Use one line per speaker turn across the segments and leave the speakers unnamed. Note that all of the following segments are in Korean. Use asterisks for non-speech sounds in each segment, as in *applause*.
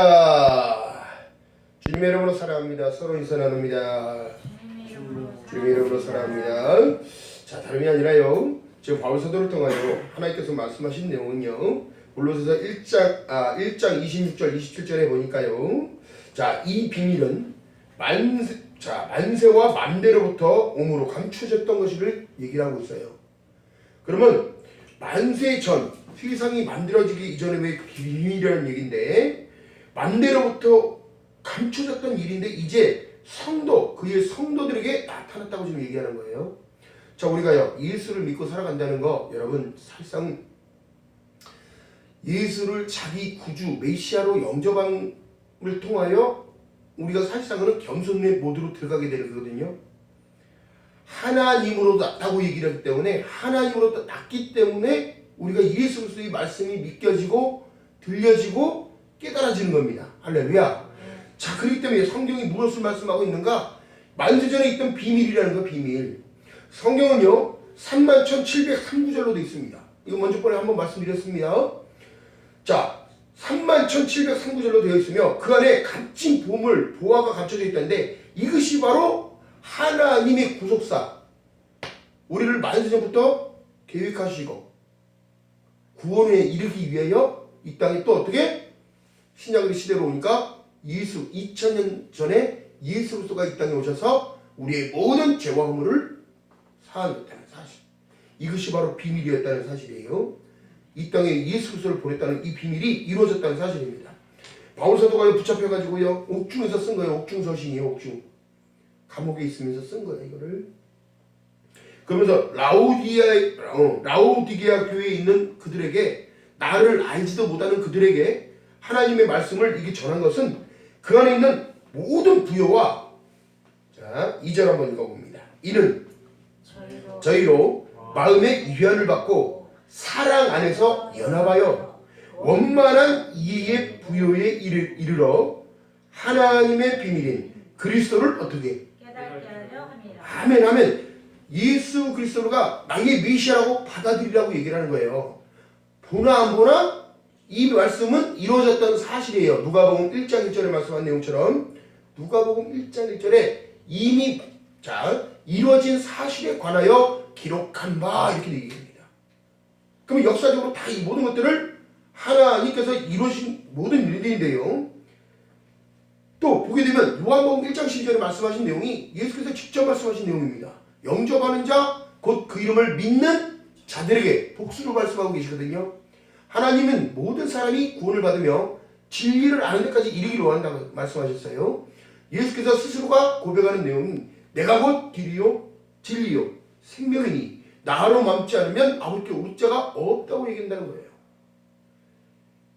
아, 주님의 이름으로 사랑합니다. 서로 인사 나눕니다. 주님의 이름으로 사랑합니다. 자, 다름이 아니라요. 지금 바울 사도를 통하여 하나님께서 말씀하신 내용은요. 골로새서 1장 아 1장 26절 27절에 보니까요. 자, 이 비밀은 만세 자, 만세와 만대로부터 몸으로 감추어졌던 것을 얘기를 하고 있어요. 그러면 만세 전 세상이 만들어지기 이전에 왜 비밀이라는 얘기인데 만대로부터 감춰졌던 일인데 이제 성도 그의 성도들에게 나타났다고 지금 얘기하는 거예요. 자 우리가요 예수를 믿고 살아간다는 거 여러분 사실상 예수를 자기 구주 메시아로 영접함을 통하여 우리가 사실상은 겸손의 모드로 들어가게 되는 거거든요. 하나님으로 났다고 얘기를 하기 때문에 하나님으로 났기 때문에 우리가 예수 그리스도의 말씀이 믿겨지고 들려지고 깨달아지는 겁니다. 할렐루야. 자, 그렇기 때문에 성경이 무엇을 말씀하고 있는가? 만세전에 있던 비밀이라는 거 비밀. 성경은요. 31,703구절로 되어 있습니다. 이거 먼저 번에 한번 말씀드렸습니다. 자, 31,703구절로 되어 있으며 그 안에 값진 보물, 보화가 감춰져 있다는데 이것이 바로 하나님의 구속사. 우리를 만세전부터 계획하시고 구원에 이르기 위하여 이 땅에 또 어떻게 신약의 시대로 오니까 예수 2000년 전에 예수 그리스도가 이 땅에 오셔서 우리의 모든 죄와 허물을 사하였다는 사실. 이것이 바로 비밀이었다는 사실이에요. 이 땅에 예수 그리스도를 보냈다는 이 비밀이 이루어졌다는 사실입니다. 바울 사도가 붙잡혀 가지고요. 옥중에서 쓴 거예요. 옥중 서신이에요. 옥중. 감옥에 있으면서 쓴 거예요. 이거를. 그러면서 라우디아 어, 라우디게아 교회에 있는 그들에게 나를 알지도 못하는 그들에게 하나님의 말씀을 이게 전한 것은 그 안에 있는 모든 부여와 자 2절 한번 읽어봅니다. 이는
저희로
저희로 마음의 위안을 받고 사랑 안에서 연합하여 원만한 이해의 부여에 이르, 이르러 하나님의 비밀인 그리스도를 어떻게. 아멘 아멘 예수 그리스도가 나의 메시아라고 받아들이라고 얘기를 하는 거예요 보나 안 보나 이 말씀은 이루어졌던 사실이에요 누가복음 1장 1절에 말씀한 내용처럼 누가복음 1장 1절에 이미 자 이루어진 사실에 관하여 기록한 바 이렇게 얘기합니다 그러면 역사적으로 다 이 모든 것들을 하나님께서 이루신 모든 일들인데요 또 보게 되면 요한복음 1장 12절에 말씀하신 내용이 예수께서 직접 말씀하신 내용입니다. 영접하는 자, 곧 그 이름을 믿는 자들에게 복수로 말씀하고 계시거든요. 하나님은 모든 사람이 구원을 받으며 진리를 아는 데까지 이르기로 한다고 말씀하셨어요. 예수께서 스스로가 고백하는 내용이 내가 곧 길이요 진리요 생명이니 나로 맘지 않으면 아버지께 올 자가 없다고 얘기한다는 거예요.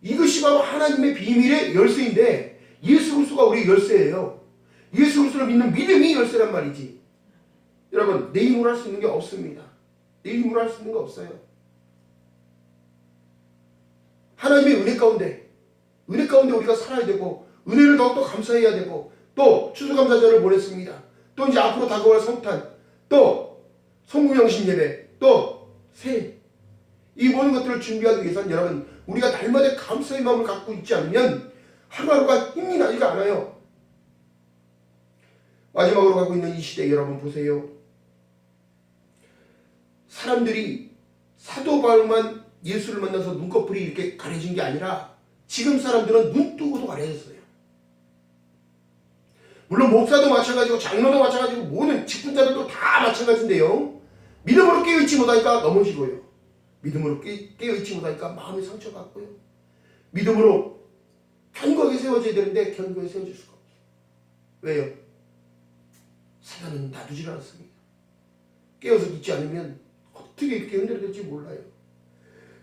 이것이 바로 하나님의 비밀의 열쇠인데 예수 그리스도가 우리 열쇠예요. 예수 그리스도를 믿는 믿음이 열쇠란 말이지. 여러분 내 힘으로 할 수 있는 게 없습니다. 내 힘으로 할 수 있는 거 없어요. 하나님의 은혜 가운데 은혜 가운데 우리가 살아야 되고 은혜를 더욱더 감사해야 되고 또 추수감사절을 보냈습니다. 또 이제 앞으로 다가올 성탄 또 성구영신 예배 또새 이 모든 것들을 준비하기 위해서는 여러분 우리가 날마다 감사의 마음을 갖고 있지 않으면 하루하루가 힘이 나지가 않아요. 마지막으로 가고 있는 이 시대 여러분 보세요. 사람들이 사도 바울만 예수를 만나서 눈꺼풀이 이렇게 가려진 게 아니라 지금 사람들은 눈 뜨고도 가려졌어요. 물론 목사도 마찬가지고 장로도 마찬가지고 모든 직분자들도 다 마찬가지인데요. 믿음으로 깨어있지 못하니까 넘어지고요. 믿음으로 깨, 깨어있지 못하니까 마음이 상처받고요. 믿음으로 견고하게 세워져야 되는데 견고하게 세워질 수가 없어요. 왜요? 사단은 놔두질 않습니다. 깨어서 믿지 않으면 어떻게 이렇게 흔들릴지 몰라요.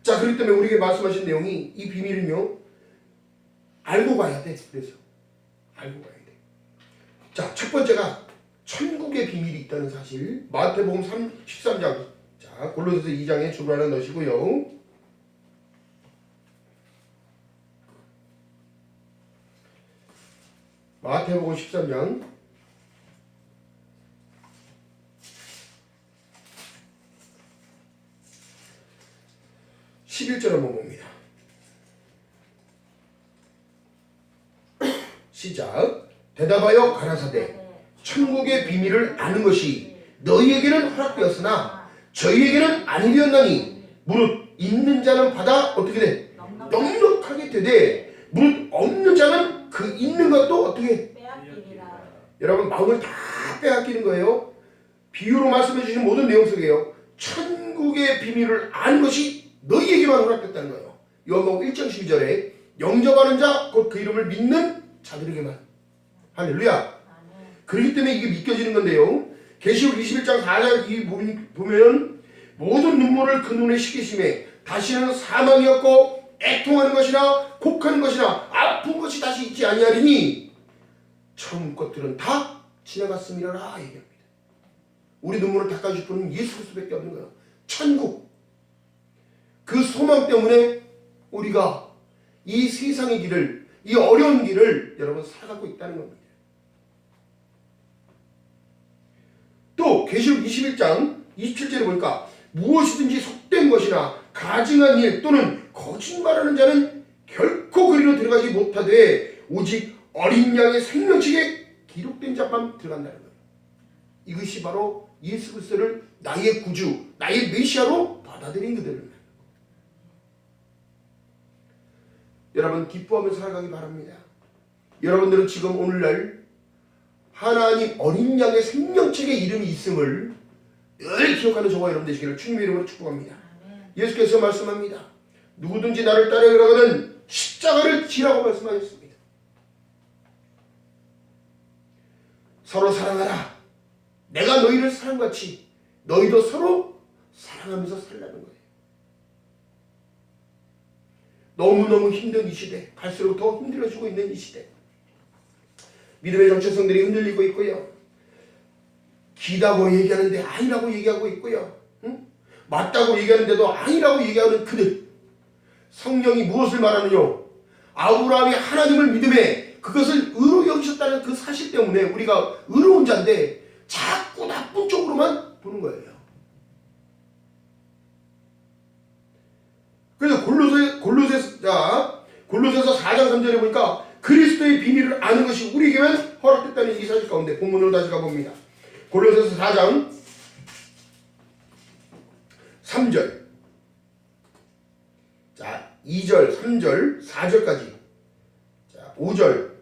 자, 그렇기 때문에 우리에게 말씀하신 내용이 이 비밀은요. 알고 가야 돼. 그래서 알고 가야 돼. 자, 첫 번째가 천국의 비밀이 있다는 사실. 마태복음 3, 13장. 자, 골로새서 2장에 주로 하나 넣으시고요. 마태복음 13장 11절 한번 봅니다. *coughs* 시작. 대답하여 가라사대 천국의 비밀을 아는 것이 너희에게는 허락되었으나 저희에게는 아니 되었나니 무릇 있는 자는 받아 어떻게 돼? 넉넉하게 되되 무릇 없는 자는 그 있는 것도 어떻게. 여러분 마음을 다 빼앗기는 거예요. 비유로 말씀해 주신 모든 내용 속에요. 천국의 비밀을 아는 것이 너희에게만 허락됐다는 거예요. 요한복음 1장 12절에 영접하는 자 곧 그 이름을 믿는 자들에게만 할렐루야. 그렇기 때문에 이게 믿겨지는 건데요. 계시록 21장 4절 이 보면- 모든 눈물을 그 눈에 씻기심에 다시는 사망이 없고 애통하는 것이나 곡하는 것이나 아픈 것이 다시 있지 아니하리니 처음 것들은 다 지나갔음이라라 얘기합니다. 우리 눈물을 닦아줄 분은 예수 그리스도밖에 없는 거예요. 천국. 그 소망 때문에 우리가 이 세상의 길을 이 어려운 길을 여러분 살아가고 있다는 겁니다. 또 계시록 21장 27절에 보니까 무엇이든지 속된 것이나 가증한 일 또는 거짓말하는 자는 결코 그리로 들어가지 못하되 오직 어린 양의 생명책에 기록된 자만 들어간다는 거예요. 이것이 바로 예수 그리스도를 나의 구주, 나의 메시아로 받아들인 그들을 여러분 기뻐하며 살아가기 바랍니다. 여러분들은 지금 오늘날 하나님 어린 양의 생명책에 이름이 있음을 늘 기억하는 저와 여러분 되시기를 주님의 이름으로 축복합니다. 예수께서 말씀합니다. 누구든지 나를 따르려거든 십자가를 지라고 말씀하셨습니다. 서로 사랑하라. 내가 너희를 사랑같이 너희도 서로 사랑하면서 살라는 거예요. 너무너무 힘든 이 시대, 갈수록 더 힘들어지고 있는 이 시대. 믿음의 정체성들이 흔들리고 있고요. 기다고 얘기하는데 아니라고 얘기하고 있고요. 응? 맞다고 얘기하는데도 아니라고 얘기하는 그들. 성경이 무엇을 말하느냐? 아브라함이 하나님을 믿음에 그것을 의로 여기셨다는 그 사실 때문에 우리가 의로운 자인데 자꾸 나쁜 쪽으로만 보는 거예요. 그래서 골로새 골로새 자 골로새서 4장 3절에 보니까 그리스도의 비밀을 아는 것이 우리에게만 허락됐다는 이 사실 가운데 본문으로 다시 가봅니다. 골로새서 4장 3절 자 2절 3절 4절까지 자 5절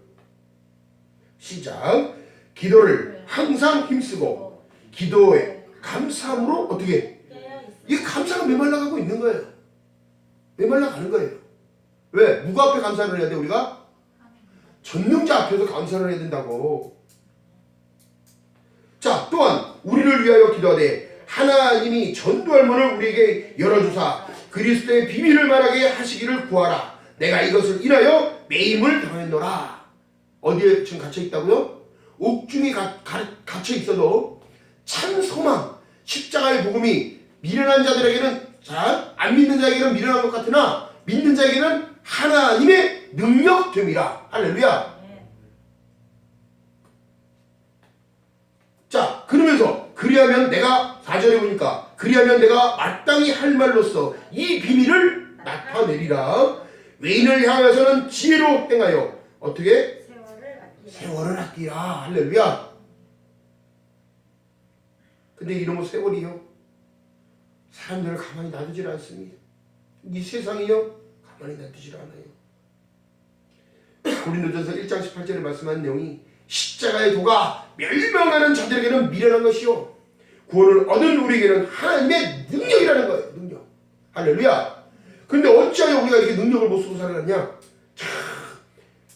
시작 기도를 항상 힘쓰고 기도에 감사함으로 어떻게. 이 감사가 메말라가고 있는 거예요. 메말라가는 거예요. 왜? 누구 앞에 감사를 해야 돼 우리가? 전능자 앞에서 감사를 해야 된다고. 자 또한 우리를 위하여 기도하되 하나님이 전도할 문을 우리에게 열어주사 그리스도의 비밀을 말하게 하시기를 구하라. 내가 이것을 인하여 매임을 당했노라. 어디에 지금 갇혀 있다고요? 옥중에 갇혀 있어도 참 소망, 십자가의 복음이 미련한 자들에게는 자, 안 믿는 자에게는 미련한 것 같으나 믿는 자에게는 하나님의 능력됨이라. 할렐루야. 자, 그러면서 그리하면 내가 4절에 보니까 그리하면 내가 마땅히 할 말로써 이 비밀을 나타내리라. 외인을 향해서는 지혜로 행하여 어떻게
세월을 아끼라.
할렐루야. 근데 이놈의 세월이요. 사람들을 가만히 놔두질 않습니다. 이 세상이요. 가만히 놔두질 않아요. 고린도전서 1장 18절에 말씀한 내용이 십자가의 도가 멸망하는 자들에게는 미련한 것이요. 구원을 얻은 우리에게는 하나님의 능력이라는 거예요. 능력. 할렐루야. 근데 어찌하여 우리가 이렇게 능력을 못 쓰고? 참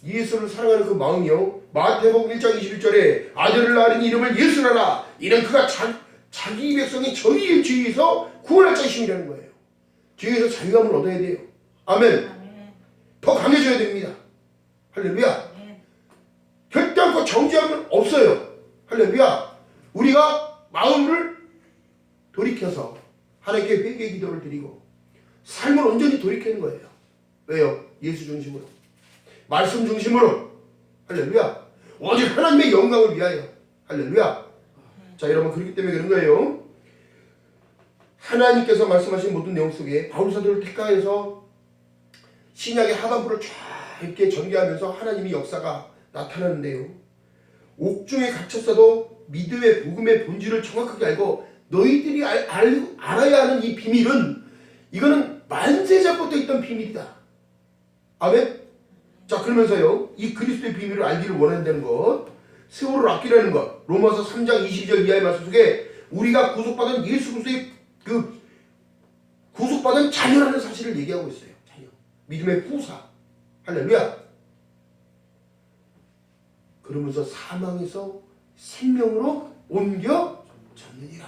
예수를 사랑하는 그 마음이요. 마태복음 1장 21절에 아들을 낳은 이름을 예수라라. 이는 그가 자, 자기 백성이 저희의 죄에서 구원할 자심이라는 거예요. 죄에서 자유함을 얻어야 돼요. 아멘.
아멘.
더 강해져야 됩니다. 할렐루야.
아멘.
결단코 정지하면 없어요. 할렐루야. 우리가 마음을 돌이켜서 하나님께 회개 기도를 드리고 삶을 온전히 돌이키는 거예요. 왜요? 예수 중심으로. 말씀 중심으로. 할렐루야. 오직 하나님의 영광을 위하여. 할렐루야. 자, 여러분 그렇기 때문에 그런 거예요. 하나님께서 말씀하신 모든 내용 속에 바울 사도를 택하여서 신약의 하반부를 쫙 이렇게 전개하면서 하나님의 역사가 나타나는데요. 옥중에 갇혔어도 믿음의 복음의 본질을 정확하게 알고 너희들이 알, 알, 알아야 하는 이 비밀은 이거는 만세전부터 있던 비밀이다. 아멘? 자 그러면서요. 이 그리스도의 비밀을 알기를 원한다는 것. 세월을 아끼라는 것. 로마서 3장 22절 이하의 말씀 속에 우리가 구속받은 예수 그리스도의 그 구속받은 자녀라는 사실을 얘기하고 있어요. 믿음의 후사. 할렐루야. 그러면서 사망에서 생명으로 옮겨 졌느니라.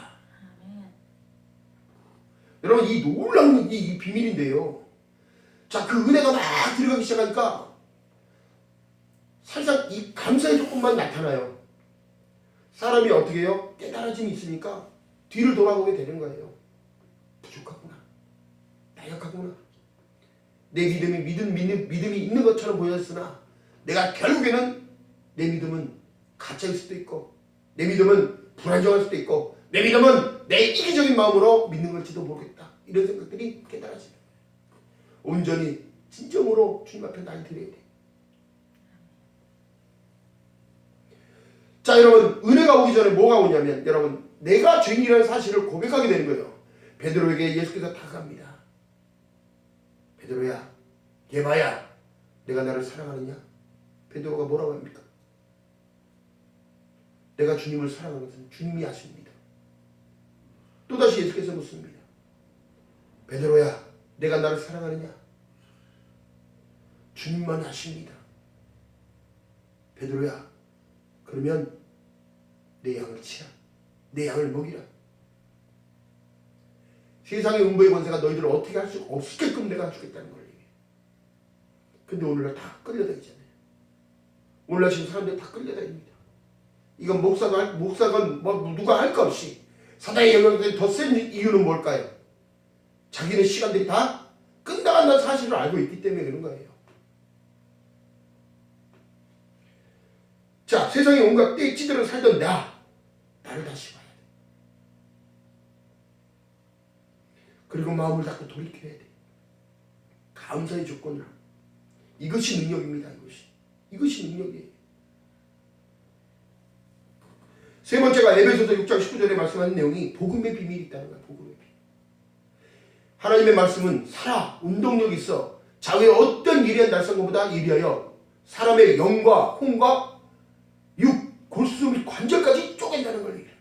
아멘.
여러분 이 놀라운 이, 이 비밀인데요. 자 그 은혜가 막 들어가기 시작하니까 살짝 이 감사의 조건만 나타나요. 사람이 어떻게 해요? 깨달아짐이 있으니까 뒤를 돌아보게 되는 거예요. 부족하구나. 나약하구나. 내 믿음이 믿음, 믿음, 믿음이 있는 것처럼 보였으나 내가 결국에는 내 믿음은 가짜일 수도 있고 내 믿음은 불안정할 수도 있고 내 믿음은 내 이기적인 마음으로 믿는 걸지도 모르겠다. 이런 생각들이 깨달아져요. 온전히 진정으로 주님 앞에 나이 드려야 돼. 자 여러분 은혜가 오기 전에 뭐가 오냐면 여러분 내가 죄인이라는 사실을 고백하게 되는 거예요. 베드로에게 예수께서 다가갑니다. 베드로야, 예바야, 내가 나를 사랑하느냐? 베드로가 뭐라고 합니까? 내가 주님을 사랑하는 것은 주님이 아십니다. 또다시 예수께서 묻습니다. 베드로야, 내가 나를 사랑하느냐? 주님만 아십니다. 베드로야, 그러면 내 양을 치라. 내 양을 먹이라. 세상의 음보의 권세가 너희들을 어떻게 할 수 없게끔 내가 주겠다는 걸 얘기해. 근데 오늘날 다 끌려다니잖아요. 오늘날 지금 사람들 다 끌려다닙니다. 이건 목사가 할- 목사건 뭐 누가 할거 없이 사단의 영향력이 더 센 이유는 뭘까요? 자기네 시간들이 다 끝나간다는 사실을 알고 있기 때문에 그런 거예요. 자, 세상에 온갖 떼찌들을 살던 나, 나를 다시 봐야 돼. 그리고 마음을 닫고 돌이켜야 돼. 감사의 조건을. 이것이 능력입니다. 이것이. 이것이 능력이에요. 세 번째가 에베소서 6장 19절에 말씀하는 내용이 복음의 비밀이 있다는 거야. 복음의. 하나님의 말씀은 살아 운동력이 있어 자외 어떤 예리한 날성것보다 예리하여 사람의 영과 혼과 육, 골수 및 관절까지 쪼갠다는 걸 얘기해요.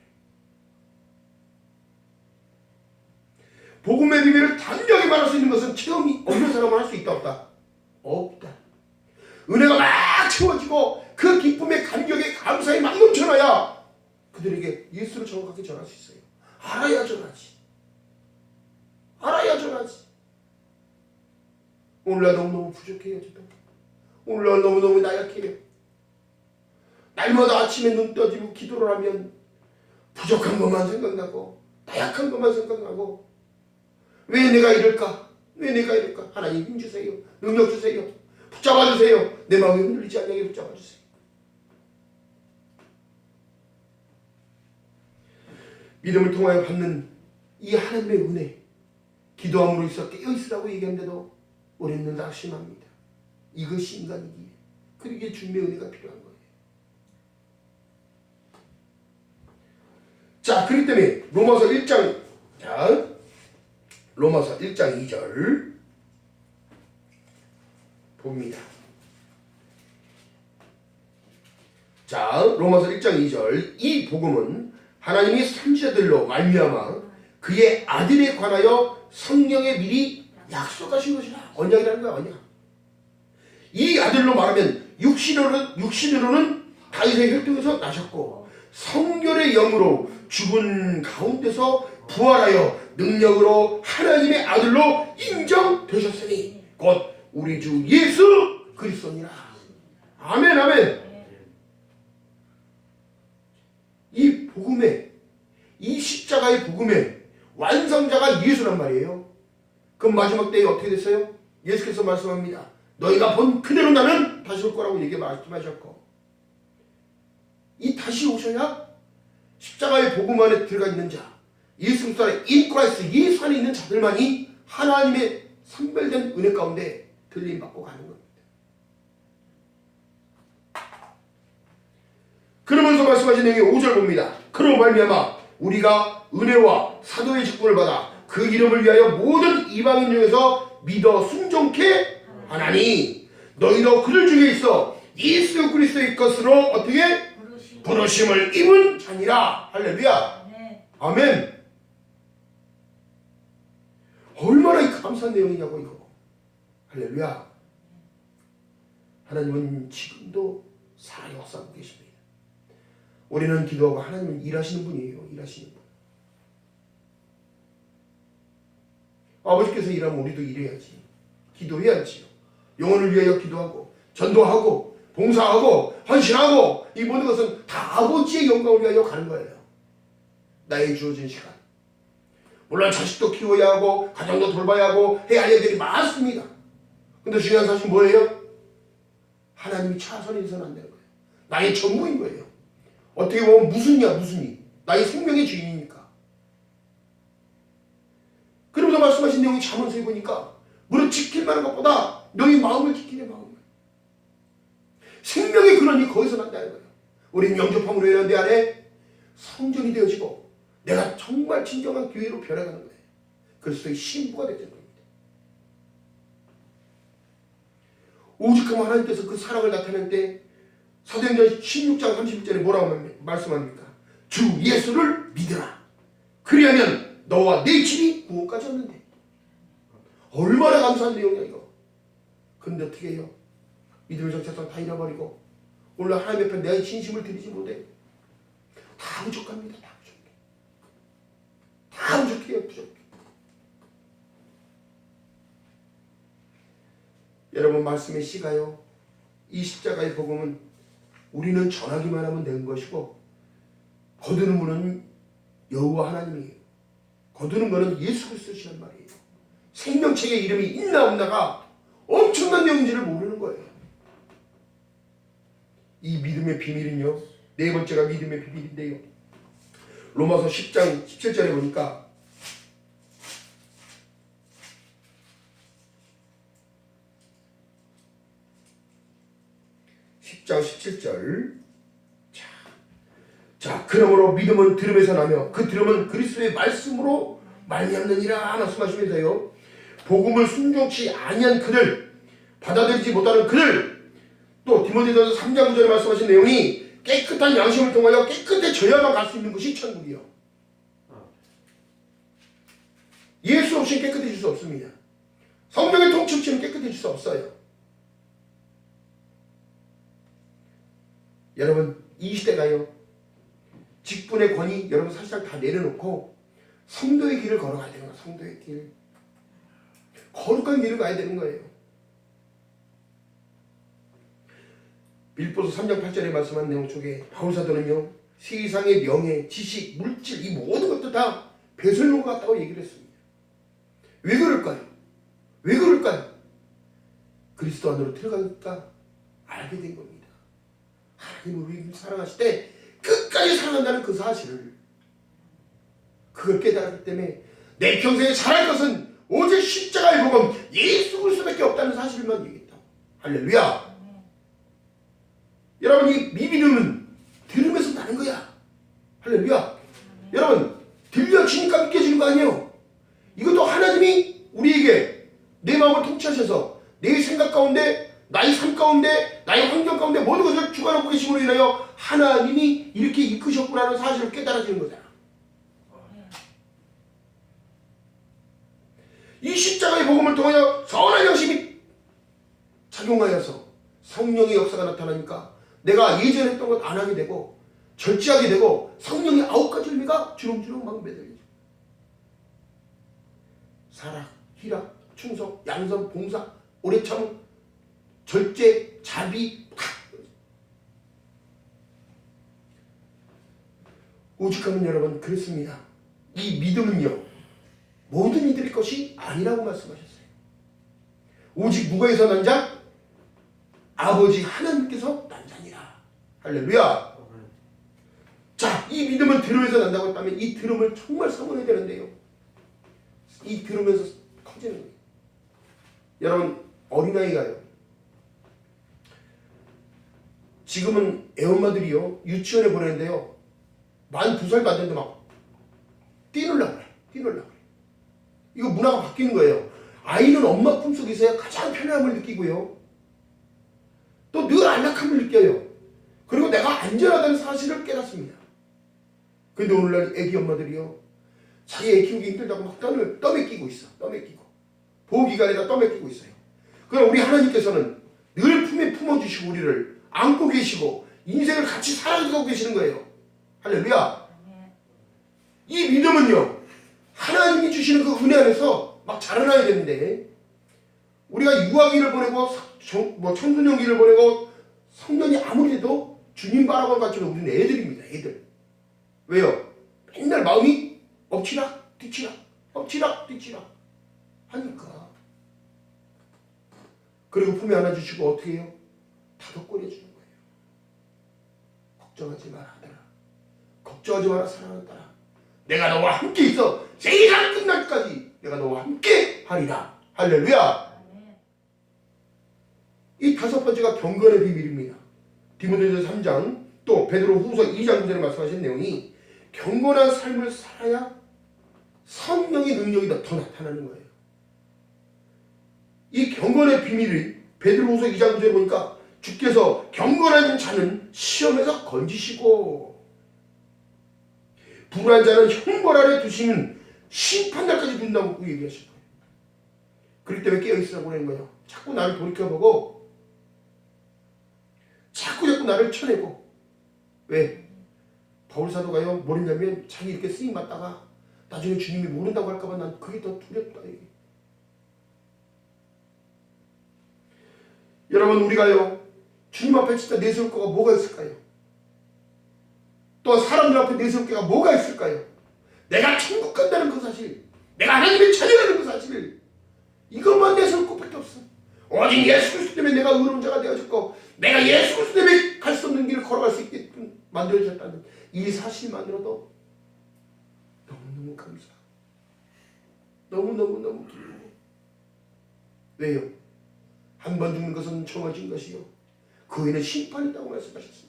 복음의 비밀을 단명히 말할 수 있는 것은 체험이 없는 사람은 할 수 있다 없다? 없다. 은혜가 막 채워지고 그 기쁨의 감격의 감사에 막 넘쳐나야 그들에게 예수를 정확하게 전할 수 있어요. 알아야 전하지. 알아야 전하지. 오늘날 너무너무 부족해요. 오늘날 너무너무 나약해요. 날마다 아침에 눈 떠지고 기도를 하면 부족한 것만 생각나고 나약한 것만 생각나고 왜 내가 이럴까? 왜 내가 이럴까? 하나님 힘 주세요. 능력 주세요. 붙잡아 주세요. 내 마음이 흔들리지 않게 붙잡아 주세요. 믿음을 통하여 받는 이 하나님의 은혜 기도함으로 있어 깨어 있으라고 얘기하는데도 우리는 낙심합니다. 이것이 인간이기에 그러기에 주님의 은혜가 필요한 거예요. 자, 그렇기 때문에 로마서 1장 자, 로마서 1장 2절 봅니다. 자, 로마서 1장 2절 이 복음은 하나님이 선지자들로 말미암아 그의 아들에 관하여 성령에 미리 약속하신 것이라. 언약이라는 거야, 언약. 이 아들로 말하면 육신으로는 육신으로는 다윗의 혈통에서 나셨고 성결의 영으로 죽은 가운데서 부활하여 능력으로 하나님의 아들로 인정되셨으니 곧 우리 주 예수 그리스도니라. 아멘 아멘. 이 복음의 이 십자가의 복음의 완성자가 예수란 말이에요. 그럼 마지막 때에 어떻게 됐어요? 예수께서 말씀합니다. 너희가 본 그대로 나는 다시 올 거라고 얘기 말씀하셨고 이 다시 오셔야 십자가의 복음 안에 들어가 있는 자 예수 그리스도 안에 인 크라이스트 예수 안에 있는 자들만이 하나님의 선별된 은혜 가운데 들림 받고 가는 겁니다. 그러면서 말씀하신 내용이 5절 봅니다. 그로 말미암아 우리가 은혜와 사도의 직분을 받아 그 이름을 위하여 모든 이방인 중에서 믿어 순종케 하나니 너희도 그들 중에 있어 예수 그리스도의 것으로 어떻게
부르심.
부르심을 입은 자니라 할렐루야
네.
아멘 얼마나 이 감사한 내용이냐고 이거. 할렐루야. 하나님은 지금도 살아 역사하고 계십니다. 우리는 기도하고 하나님은 일하시는 분이에요 일하시는 분. 아버지께서 일하면 우리도 일해야지. 기도해야지요. 영혼을 위하여 기도하고 전도하고 봉사하고 헌신하고 이 모든 것은 다 아버지의 영광을 위하여 가는 거예요. 나의 주어진 시간 물론 자식도 키워야 하고 가정도 돌봐야 하고 해야 할 일들이 많습니다. 근데 중요한 사실 뭐예요? 하나님이 차선에 있어서는 안 되는 거예요. 나의 전부인 거예요. 어떻게 보면 무슨이야 무슨이 나의 생명의 주인이니까. 그러면서 말씀하신 내용이 잠언서에 보니까 무릇 지킬 만한 것보다 너희 마음을 지키는 마음을 생명의 근원이 거기서 난다는 거예요. 우리는 영접함으로 인한 내 안에 성전이 되어지고 내가 정말 진정한 교회로 변해가는 거예요. 그리스도의 신부가 되는 겁니다. 오직하면 하나님께서 그 사랑을 때 사도행전 16장 31절에 뭐라고 말- 말씀합니까? 주 예수를 믿으라. 그리하면 너와 내 집이 구원까지 얻는데 얼마나 감사한 내용이야 이거. 근데 어떻게 해요? 믿음의 정체성 다 잃어버리고 오늘 하나님 앞에 내 진심을 드리지 못해. 다 부족합니다. 부족해요. 부족해. 여러분 말씀의 시가요. 이 십자가의 복음은 우리는 전하기만 하면 되는 것이고 거두는 분은 여호와 하나님이에요. 거두는 것은 예수 그리스도시란 말이에요. 생명책의 이름이 있나 없나가 엄청난 내용인지를 모르는 거예요. 이 믿음의 비밀은요. 네 번째가 믿음의 비밀인데요. 로마서 10장 17절에 보니까 십장 17절. 자, 자 그러므로 믿음은 들음에서 나며 그 들음은 그리스도의 말씀으로 말미암느니라 말씀하시면서요. 복음을 순종치 아니한 그들 받아들이지 못하는 그들 또 디모데전서 3장 9절에 말씀하신 내용이 깨끗한 양심을 통하여 깨끗해져야만 갈 수 있는 것이 천국이요. 예수 없이 깨끗해질 수 없습니다. 성령의 통치 없이는 깨끗해질 수 없어요 여러분 이 시대가요. 직분의 권위 여러분 사실상 다 내려놓고 성도의 길을 걸어가야 되는 거예요 성도의 길. 거룩한 길을 가야 되는 거예요. 빌보서 3장 8절에 말씀한 내용 속에 바울사도는요 세상의 명예, 지식, 물질 이 모든 것도 다 배설물 같다고 얘기를 했습니다. 왜 그럴까요? 왜 그럴까요? 그리스도 안으로 들어가니까 알게 된 겁니다 하나님을 우리를 사랑하실 때 끝까지 사랑한다는 그 사실을 그걸 깨달았기 때문에 내 평생에 잘할 것은 오직 십자가의 복음 예수 그리스도밖에 없다는 사실만 얘기했다. 할렐루야. 여러분 이 미비는 들으면서 나는 거야. 할렐루야. 여러분 들려지니까 믿겨지는 거 아니에요. 이것도 하나님이 우리에게 내 마음을 통치하셔서 내 생각 가운데 나의 삶 가운데 나의 환경 가운데 모든 것을 주관하고 계심으로 인하여 하나님이 이렇게 이끄셨구나는 사실을 깨달아지는 거잖아. 이 십자가의 복음을 통하여 선한 영심이 작용하여서 성령의 역사가 나타나니까 내가 예전에 했던 것 안 하게 되고 절제하게 되고 성령의 아홉 가지 의미가 주렁주렁 막 매달리죠. 사랑, 희락, 충성, 양선, 봉사, 오래 참음, 절제, 자비 다 오직하면 여러분 그렇습니다. 이 믿음은요 모든 이들의 것이 아니라고 말씀하셨어요. 오직 누가에서 난 자? 아버지 하나님께서 난 자니라. 할렐루야. 자, 이 믿음은 들음에서 난다고 했다면 이 들음을 정말 사모해야 되는데요. 이 들으면서 커지는 거예요. 여러분 어린아이가요. 지금은 애엄마들이요. 유치원에 보내는데요. 만 두살 받는데 막 뛰놀라고 그래. 뛰놀라고 그래. 이거 문화가 바뀌는 거예요. 아이는 엄마 품속에서 가장 편안함을 느끼고요. 또 늘 안락함을 느껴요. 그리고 내가 안전하다는 사실을 깨닫습니다. 근데 오늘날 애기 엄마들이요. 자기 애 키우기 힘들다고 막 떠을 떠맡기고 있어. 떠맡기고. 보호기관에다 떠맡기고 있어요. 그럼 우리 하나님께서는 늘 품에 품어주시고 우리를 안고 계시고 인생을 같이 살아가고 계시는 거예요 할렐루야. 이 믿음은요 하나님이 주시는 그 은혜 안에서 막 자라나야 되는데 우리가 유아기를 보내고 뭐 청소년기를 보내고 성년이 아무리 돼도 주님 바라볼 같지만 우리는 애들입니다 애들 왜요? 맨날 마음이 엎치락 뒤치락 엎치락 뒤치락 하니까 그리고 품에 안아주시고 어떻게 해요? 다독거려 주는 거예요. 걱정하지 마라 아들아 걱정하지 마라 사랑하는 딸아 내가 너와 함께 있어. 세상 끝날 때까지 내가 너와 함께 하리라. 할렐루야. 이 다섯 번째가 경건의 비밀입니다. 디모데전서 3장 또 베드로 후서 2장 9절에 말씀하신 내용이 경건한 삶을 살아야 성령의 능력이 더 나타나는 거예요. 이 경건의 비밀을 베드로 후서 2장 9절에 보니까 주께서 경건한 자는 시험에서 건지시고 불한 자는 형벌 아래 두시는 심판날까지 둔다고 얘기하신 거예요. 그렇기 때문에 깨어있으라고 하는 거예요. 자꾸 나를 돌이켜보고 자꾸 자꾸 나를 쳐내고 왜? 바울 사도가요 뭘 했냐면 자기 이렇게 쓰임 맞다가 나중에 주님이 모른다고 할까봐 난 그게 더 두렵다. 여러분 우리가요 주님 앞에 진짜 내세울 거가 뭐가 있을까요? 또 사람들 앞에 내세울 게가 뭐가 있을까요? 내가 천국 간다는 그 사실 내가 하나님의 자녀라는 그 사실 이것만 내세울 것밖에 없어 오직 예수 그리스도 때문에 내가 의로운 자가 되어졌고 내가 예수 그리스도 때문에 갈 수 없는 길을 걸어갈 수 있게끔 만들어졌다는 이 사실만으로도 너무너무 감사 너무너무너무 기쁘고 왜요? 한 번 죽는 것은 정해진 것이요 그 후에는 심판이 있다고 말씀하셨습니다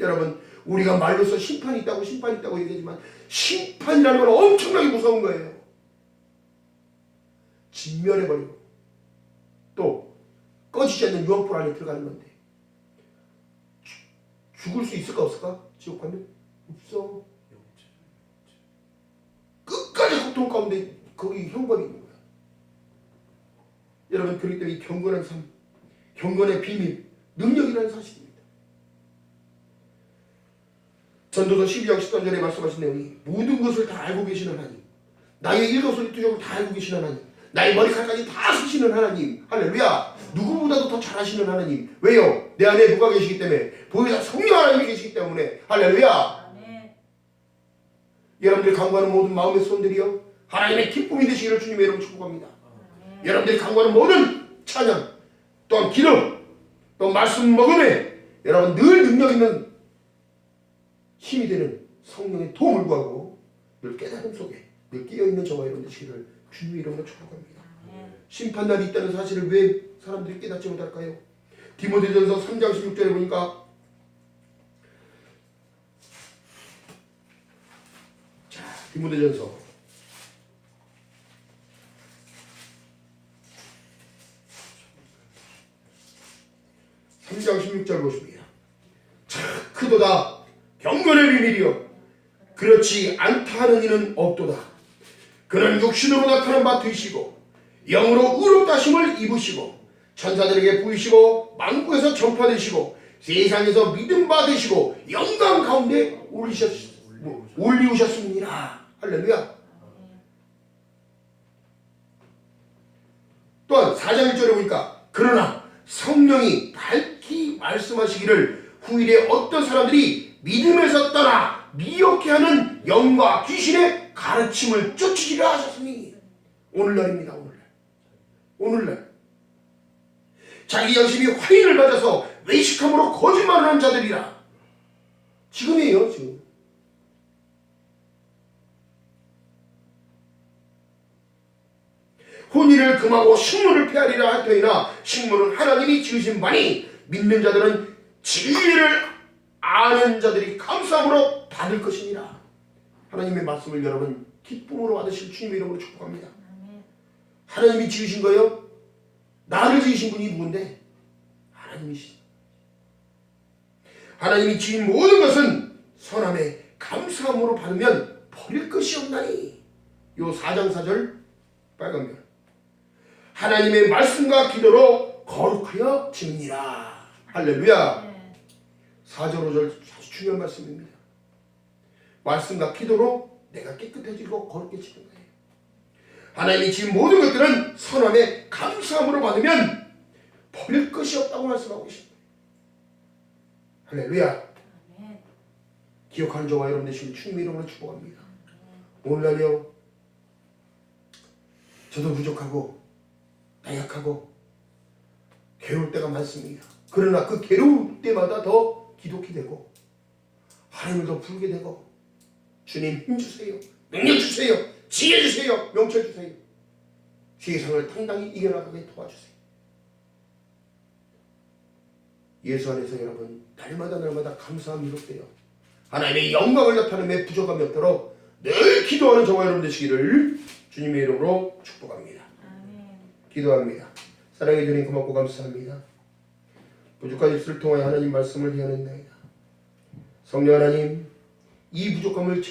여러분 우리가 말로서 심판이 있다고 심판이 있다고 얘기하지만 심판이라는 건 엄청나게 무서운 거예요 진멸해버리고 또 꺼지지 않는 유황불 안에 들어가는 건데 죽- 죽을 수 있을까 없을까? 지옥 가면? 없어 끝까지 고통 가운데 거기 형벌이 있는 거야 여러분 그렇기 때문에 이 경건한 삶 경건의 비밀 능력이라는 사실입니다. 전도서 12장 13절에 말씀하신 내용이 모든 것을 다 알고 계시는 하나님 나의 일거수일투족을 다 알고 계시는 하나님 나의 머리칼까지 다 쓰시는 하나님 할렐루야. 누구보다도 더 잘하시는 하나님. 왜요? 내 안에 누가 계시기 때문에? 보이사 성령 하나님이 계시기 때문에. 할렐루야.
아멘.
여러분들이 강구하는 모든 마음의 손들이요 하나님의 기쁨이 되시기를 주님의 이름으로 축복합니다.
아멘.
여러분들이 강구하는 모든 찬양 또한 기름 또 말씀 먹음에 여러분 늘 능력 있는 힘이 되는 성령의 도움을 구하고 늘 깨달음 속에 늘 깨어있는 저와 여러분 되시기를 주님의 이름으로 축복합니다
아멘.
심판날이 있다는 사실을 왜 사람들이 깨닫지 못할까요? 디모데전서 3장 16절에 보니까 자 디모데전서 3장 16절 보십니다. 자 크도다 경건의 비밀이요 그렇지 않다 하는 이는 없도다. 그는 육신으로 나타난 바 되시고 영으로 의롭다심을 입으시고 천사들에게 보이시고 만국에서 전파되시고 세상에서 믿음 받으시고 영광 가운데 올리셨 뭐, 올리우셨습니다. 할렐루야. 또한 4장 1절에 보니까 그러나 성령이 밝히 말씀하시기를 후일에 어떤 사람들이 믿음에서 떠나 미혹해 하는 영과 귀신의 가르침을 쫓으시려 하셨으니 오늘날입니다 오늘날. 오늘날. 자기 양심이 화인을 받아서 외식함으로 거짓말을 하는 자들이라. 지금이에요 지금 혼인을 금하고 식물을 폐하리라 할터이나 식물은 하나님이 지으신 바니 믿는 자들은 진리를 아는 자들이 감사함으로 받을 것이니라. 하나님의 말씀을 여러분 기쁨으로 받으실 주님의 이름으로 축복합니다. 하나님이 지으신 거요? 나를 지으신 분이 누군데? 하나님이시. 하나님이 지은 모든 것은 선함에 감사함으로 받으면 버릴 것이 없나니. 요 4장 4절 빨간 별. 하나님의 말씀과 기도로 거룩하여 지니라. 할렐루야.
네.
4절 5절 아주 중요한 말씀입니다. 말씀과 기도로 내가 깨끗해지고 거룩해 지는 거예요. 하나님이 지은 모든 것들은 선함에 감사함으로 받으면 버릴 것이 없다고 말씀하고 계십니다. 할렐루야. 기억하는 저와 여러분 되시길 주님의 이름으로 축복합니다. 오늘날요 저도 부족하고 나약하고 괴로울 때가 많습니다. 그러나 그 괴로울 때마다 더 기독이 되고 하나님을 더 부르게 되고 주님 힘 주세요. 능력 주세요. 지혜 주세요. 명철 주세요. 세상을 당당히 이겨나가게 도와주세요. 예수 안에서 여러분 날마다 날마다 감사함 이룩되어 하나님의 영광을 나타내며 부족함이 없도록 늘 기도하는 저와 여러분 되시기를 주님의 이름으로 축복합니다. 기도합니다. 사랑해 주님 고맙고 감사합니다. 부족한 입술을 통하여 하나님 말씀을 해야낸다이다. 성령 하나님 이 부족함을